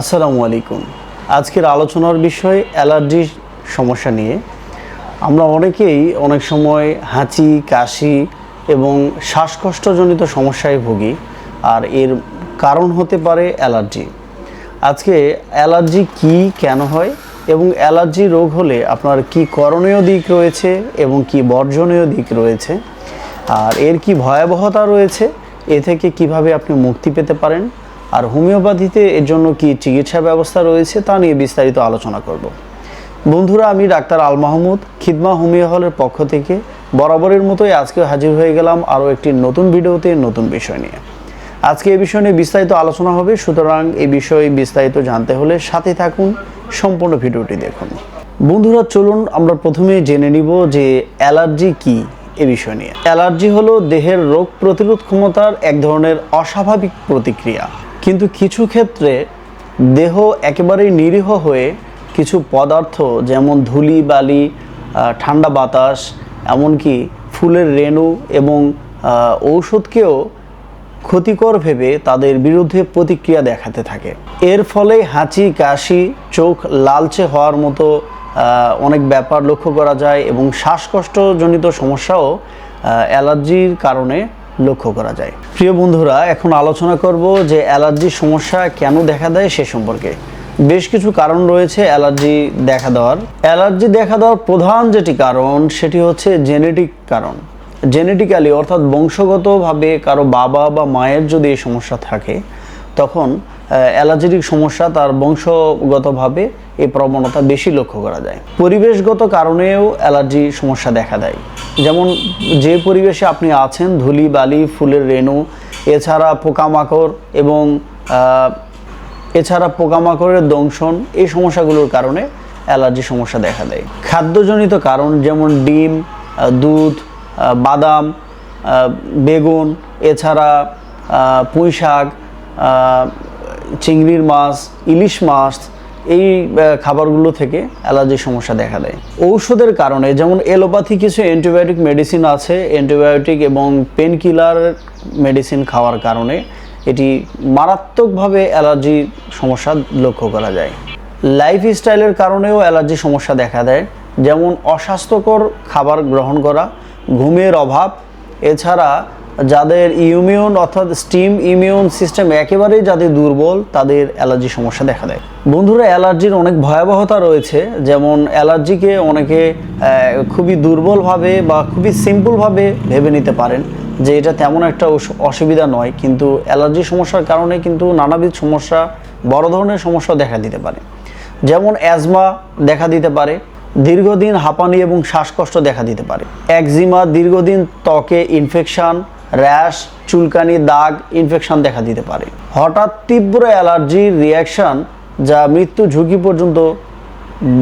আসসালামু আলাইকুম। আজকের আলোচনার বিষয় অ্যালার্জির সমস্যা নিয়ে। আমরা অনেকেই অনেক সময় হাঁচি, কাশি এবং শ্বাসকষ্টজনিত সমস্যায় ভুগি, আর এর কারণ হতে পারে অ্যালার্জি। আজকে অ্যালার্জি কি, কেন হয় এবং অ্যালার্জি রোগ হলে আপনার কি করণীয় দিক রয়েছে এবং কি বর্জনীয় দিক রয়েছে, আর এর কি ভয়াবহতা রয়েছে, এ থেকে কীভাবে আপনি মুক্তি পেতে পারেন আর হোমিওপ্যাথিতে এর জন্য কি চিকিৎসা ব্যবস্থা রয়েছে তা নিয়ে বিস্তারিত আলোচনা করব। বন্ধুরা, আমি ডাক্তার আল মাহমুদ, খিদমা হোমিও হলের পক্ষ থেকে বরাবরের মতোই আজকে হাজির হয়ে গেলাম আরও একটি নতুন ভিডিওতে নতুন বিষয় নিয়ে। আজকে এই বিষয় নিয়ে বিস্তারিত আলোচনা হবে, সুতরাং এই বিষয়ে বিস্তারিত জানতে হলে সাথে থাকুন, সম্পূর্ণ ভিডিওটি দেখুন। বন্ধুরা, চলুন আমরা প্রথমে জেনে নিব যে অ্যালার্জি কি এ বিষয় নিয়ে। অ্যালার্জি হলো দেহের রোগ প্রতিরোধ ক্ষমতার এক ধরনের অস্বাভাবিক প্রতিক্রিয়া। কিন্তু কিছু ক্ষেত্রে দেহ একেবারেই নিরীহ হয়ে কিছু পদার্থ যেমন ধুলি, বালি ঠান্ডা বাতাস, এমনকি ফুলের রেণু এবং ঔষধকেও ক্ষতিকর ভেবে তাদের বিরুদ্ধে প্রতিক্রিয়া দেখাতে থাকে। এর ফলে হাঁচি, কাশি, চোখ লালচে হওয়ার মতো অনেক ব্যাপার লক্ষ্য করা যায় এবং শ্বাসকষ্টজনিত সমস্যাও অ্যালার্জির কারণে লক্ষ্য করা যায়। প্রিয় বন্ধুরা, এখন আলোচনা করব যে অ্যালার্জির সমস্যা কেন দেখা দেয় সে সম্পর্কে। বেশ কিছু কারণ রয়েছে অ্যালার্জি দেখা দেওয়ার। অ্যালার্জি দেখা দেওয়ার প্রধান যেটি কারণ, সেটি হচ্ছে জেনেটিক কারণ। জেনেটিক্যালি, অর্থাৎ বংশগতভাবে কারও বাবা বা মায়ের যদি এই সমস্যা থাকে, তখন অ্যালার্জেটিক সমস্যা তার বংশগতভাবে এই প্রবণতা বেশি লক্ষ্য করা যায়। পরিবেশগত কারণেও অ্যালার্জি সমস্যা দেখা দেয়। যেমন যে পরিবেশে আপনি আছেন, ধুলি, বালি, ফুলের রেণু, এছাড়া পোকামাকড় এবং এছাড়া পোকামাকড়ের দংশন, এই সমস্যাগুলোর কারণে অ্যালার্জি সমস্যা দেখা দেয়। খাদ্যজনিত কারণ যেমন ডিম দুধ বাদাম বেগুন, এছাড়া পুঁই শাক চিংড়ির মাছ, ইলিশ মাছ এই খাবারগুলো থেকে অ্যালার্জির সমস্যা দেখা দেয়। ঔষধের কারণে, যেমন এলোপ্যাথি কিছু অ্যান্টিবায়োটিক মেডিসিন আছে, অ্যান্টিবায়োটিক এবং পেন কিলার মেডিসিন খাওয়ার কারণে এটি মারাত্মকভাবে অ্যালার্জি সমস্যা লক্ষ্য করা যায়। লাইফস্টাইলের কারণেও অ্যালার্জি সমস্যা দেখা দেয়, যেমন অস্বাস্থ্যকর খাবার গ্রহণ করা, ঘুমের অভাব, এছাড়া যাদের ইমিউন অর্থাৎ স্টিম ইমিউন সিস্টেম একেবারেই যাদের দুর্বল, তাদের অ্যালার্জি সমস্যা দেখা দেয়। বন্ধুরা অ্যালার্জির অনেক ভয়াবহতা রয়েছে। যেমন অ্যালার্জিকে অনেকে খুবই দুর্বলভাবে বা খুবই সিম্পলভাবে ভেবে নিতে পারেন যে এটা তেমন একটা অসুবিধা নয়। কিন্তু অ্যালার্জি সমস্যার কারণে কিন্তু নানাবিধ সমস্যা, বড় ধরনের সমস্যা দেখা দিতে পারে। যেমন অ্যাজমা দেখা দিতে পারে, দীর্ঘদিন হাঁপানি এবং শ্বাসকষ্ট দেখা দিতে পারে। একজিমা দীর্ঘদিন ত্বকে ইনফেকশন র্যাশ, চুলকানি, দাগ ইনফেকশন দেখা দিতে পারে। হঠাৎ তীব্র অ্যালার্জির রিয়াকশন যা মৃত্যু ঝুঁকি পর্যন্ত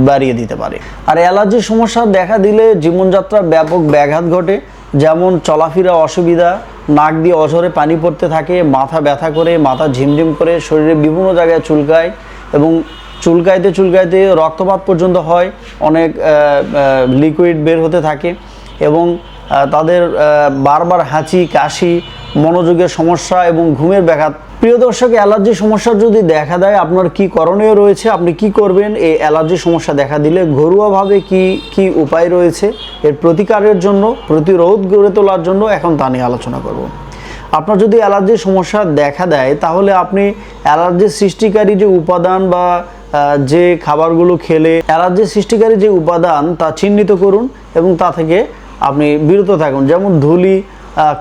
বাড়িয়ে দিতে পারে। আর অ্যালার্জির সমস্যা দেখা দিলে জীবনযাত্রার ব্যাপক ব্যাঘাত ঘটে, যেমন চলাফেরা অসুবিধা, নাক দিয়ে অঝরে পানি পড়তে থাকে, মাথা ব্যথা করে, মাথা ঝিমঝিম করে, শরীরে বিভিন্ন জায়গায় চুলকায় এবং চুলকাইতে চুলকাইতে রক্তপাত পর্যন্ত হয়, অনেক লিকুইড বের হতে থাকে এবং তাদের বারবার হাঁচি, কাশি, মনোযোগের সমস্যা এবং ঘুমের ব্যাঘাত। প্রিয় দর্শক, অ্যালার্জি সমস্যা যদি দেখা দেয়, আপনার কি করণীয় রয়েছে? আপনি কি করবেন? এই অ্যালার্জি সমস্যা দেখা দিলে ঘরোয়াভাবে কি কি উপায় রয়েছে? এর প্রতিকারের জন্য, প্রতিরোধ গড়ে তোলার জন্য এখন তা নিয়ে আলোচনা করব। আপনার যদি অ্যালার্জির সমস্যা দেখা দেয়, তাহলে আপনি অ্যালার্জির সৃষ্টিকারী যে উপাদান বা যে খাবারগুলো খেলে, অ্যালার্জি সৃষ্টিকারী যে উপাদান তা চিহ্নিত করুন এবং তা থেকে আপনি বিরত থাকুন। যেমন ধুলি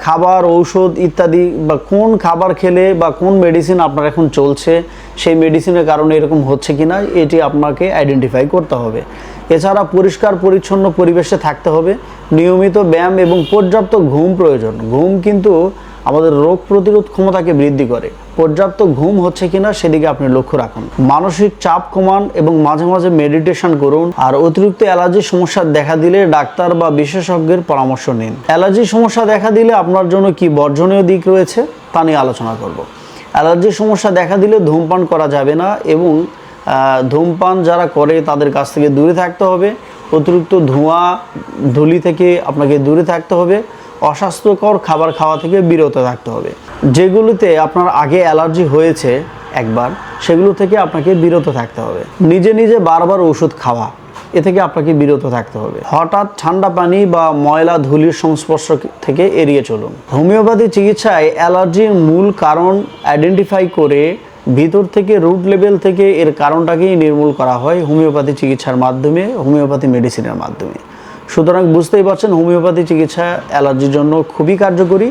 খাবার, ঔষধ ইত্যাদি বা কোন খাবার খেলে বা কোন মেডিসিন আপনার এখন চলছে, সেই মেডিসিনের কারণে এরকম হচ্ছে কি না এটি আপনাকে আইডেন্টিফাই করতে হবে। এছাড়া পরিষ্কার, পরিচ্ছন্ন পরিবেশে থাকতে হবে। নিয়মিত ব্যায়াম এবং পর্যাপ্ত ঘুম প্রয়োজন। ঘুম কিন্তু আমাদের রোগ প্রতিরোধ ক্ষমতাকে বৃদ্ধি করে। পর্যাপ্ত ঘুম হচ্ছে কিনা সেদিকে আপনি লক্ষ্য রাখুন। মানসিক চাপ কমান এবং মাঝে মাঝে মেডিটেশন করুন আর অতিরিক্ত অ্যালার্জির সমস্যা দেখা দিলে ডাক্তার বা বিশেষজ্ঞের পরামর্শ নিন। অ্যালার্জির সমস্যা দেখা দিলে আপনার জন্য কি বর্জনীয় দিক রয়েছে তা নিয়ে আলোচনা করব। অ্যালার্জির সমস্যা দেখা দিলে ধূমপান করা যাবে না এবং ধূমপান যারা করে তাদের কাছ থেকে দূরে থাকতে হবে। অতিরিক্ত ধোঁয়া, ধুলি থেকে আপনাকে দূরে থাকতে হবে। অস্বাস্থ্যকর খাবার খাওয়া থেকে বিরত থাকতে হবে। যেগুলিতে আপনার আগে অ্যালার্জি হয়েছে একবার, সেগুলো থেকে আপনাকে বিরত থাকতে হবে। নিজে নিজে বারবার ওষুধ খাওয়া, এ থেকে আপনাকে বিরত থাকতে হবে। হঠাৎ ঠান্ডা পানি বা ময়লা ধুলির সংস্পর্শ থেকে এড়িয়ে চলুন। হোমিওপ্যাথি চিকিৎসায় অ্যালার্জির মূল কারণ আইডেন্টিফাই করে ভিতর থেকে রুট লেভেল থেকে এর কারণটাকেই নির্মূল করা হয় হোমিওপ্যাথি চিকিৎসার মাধ্যমে, হোমিওপ্যাথি মেডিসিনের মাধ্যমে। সুতরাং বুঝতেই পারছেন, হোমিওপ্যাথি চিকিৎসা অ্যালার্জির জন্য খুবই কার্যকরী।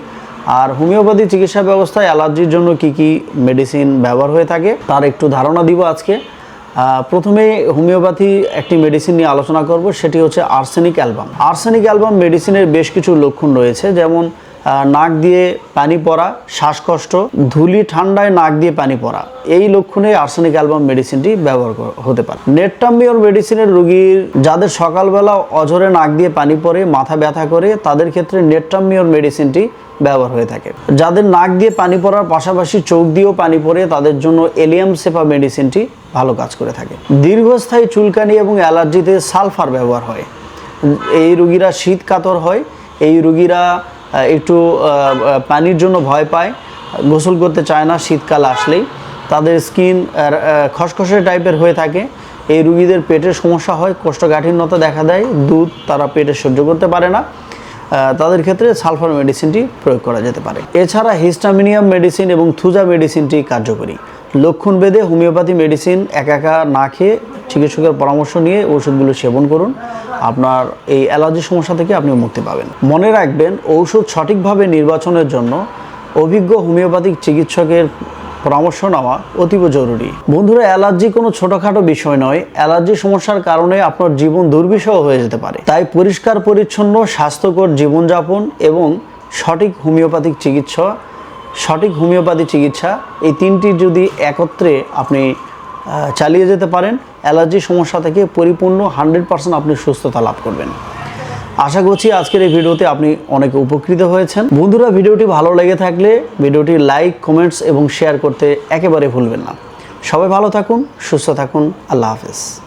আর হোমিওপ্যাথি চিকিৎসা ব্যবস্থায় অ্যালার্জির জন্য কি কি মেডিসিন ব্যবহার হয়ে থাকে, তার একটু ধারণা দিব আজকে। প্রথমে হোমিওপ্যাথি একটি মেডিসিন নিয়ে আলোচনা করব, সেটি হচ্ছে আর্সেনিক অ্যালবাম। আর্সেনিক অ্যালবাম মেডিসিনের বেশ কিছু লক্ষণ রয়েছে, যেমন নাক দিয়ে পানি পড়া, শ্বাসকষ্ট, ধুলি ঠান্ডায় নাক দিয়ে পানি পড়া, এই লক্ষণে আর্সেনিক অ্যালবাম মেডিসিনটি ব্যবহার হতে পারে। নেটটাম্বিয়র মেডিসিনের রোগীর যাদের সকালবেলা অঝরে নাক দিয়ে পানি পড়ে, মাথা ব্যথা করে, তাদের ক্ষেত্রে নেটটাম্বিয়র মেডিসিনটি ব্যবহার হয়ে থাকে। যাদের নাক দিয়ে পানি পড়ার পাশাপাশি চোখ দিয়েও পানি পড়ে, তাদের জন্য এলিয়াম সেফা মেডিসিনটি ভালো কাজ করে থাকে। দীর্ঘস্থায়ী চুলকানি এবং অ্যালার্জিতে সালফার ব্যবহার হয়। এই রুগীরা শীত কাতর হয়, এই রুগীরা একটু পানির জন্য ভয় পায়। গোসল করতে চায় না, শীতকাল আসলেই। তাদের স্কিন খসখসে টাইপের হয়ে থাকে। এই রুগীদের পেটের সমস্যা হয়, কোষ্ঠকাঠিন্যতা দেখা দেয়, দুধ তারা পেটে সহ্য করতে পারে না। তাদের ক্ষেত্রে সালফার মেডিসিনটি প্রয়োগ করা যেতে পারে। এছাড়া হিস্টামিনিয়াম মেডিসিন এবং থুজা মেডিসিনটি কার্যকরী। লক্ষণ ভেদে হোমিওপ্যাথি মেডিসিন একা একা না খেয়ে চিকিৎসকের পরামর্শ নিয়ে ওষুধগুলো সেবন করুন। আপনার এই অ্যালার্জি সমস্যা থেকে আপনি মুক্তি পাবেন। মনে রাখবেন, ঔষধ সঠিকভাবে নির্বাচনের জন্য অভিজ্ঞ হোমিওপ্যাথিক চিকিৎসকের পরামর্শ নেওয়া অতীব জরুরি। বন্ধুরা, অ্যালার্জি কোনো ছোটোখাটো বিষয় নয়। অ্যালার্জি সমস্যার কারণে আপনার জীবন দুর্বিষহ হয়ে যেতে পারে। তাই পরিষ্কার, পরিচ্ছন্ন, স্বাস্থ্যকর জীবনযাপন এবং সঠিক হোমিওপ্যাথিক চিকিৎসা, সঠিক হোমিওপ্যাথি চিকিৎসা এই তিনটি যদি একত্রে আপনি চালিয়ে যেতে পারেন অ্যালার্জি সমস্যা থেকে পরিপূর্ণ হান্ড্রেড পার্সেন্ট আপনি সুস্থতা লাভ করবেন। আশা করছি আজকের এই ভিডিওতে আপনি অনেক উপকৃত হয়েছেন। বন্ধুরা, ভিডিওটি ভালো লেগে থাকলে ভিডিওটি লাইক, কমেন্টস এবং শেয়ার করতে একেবারে ভুলবেন না। সবাই ভালো থাকুন, সুস্থ থাকুন। আল্লাহ হাফেজ।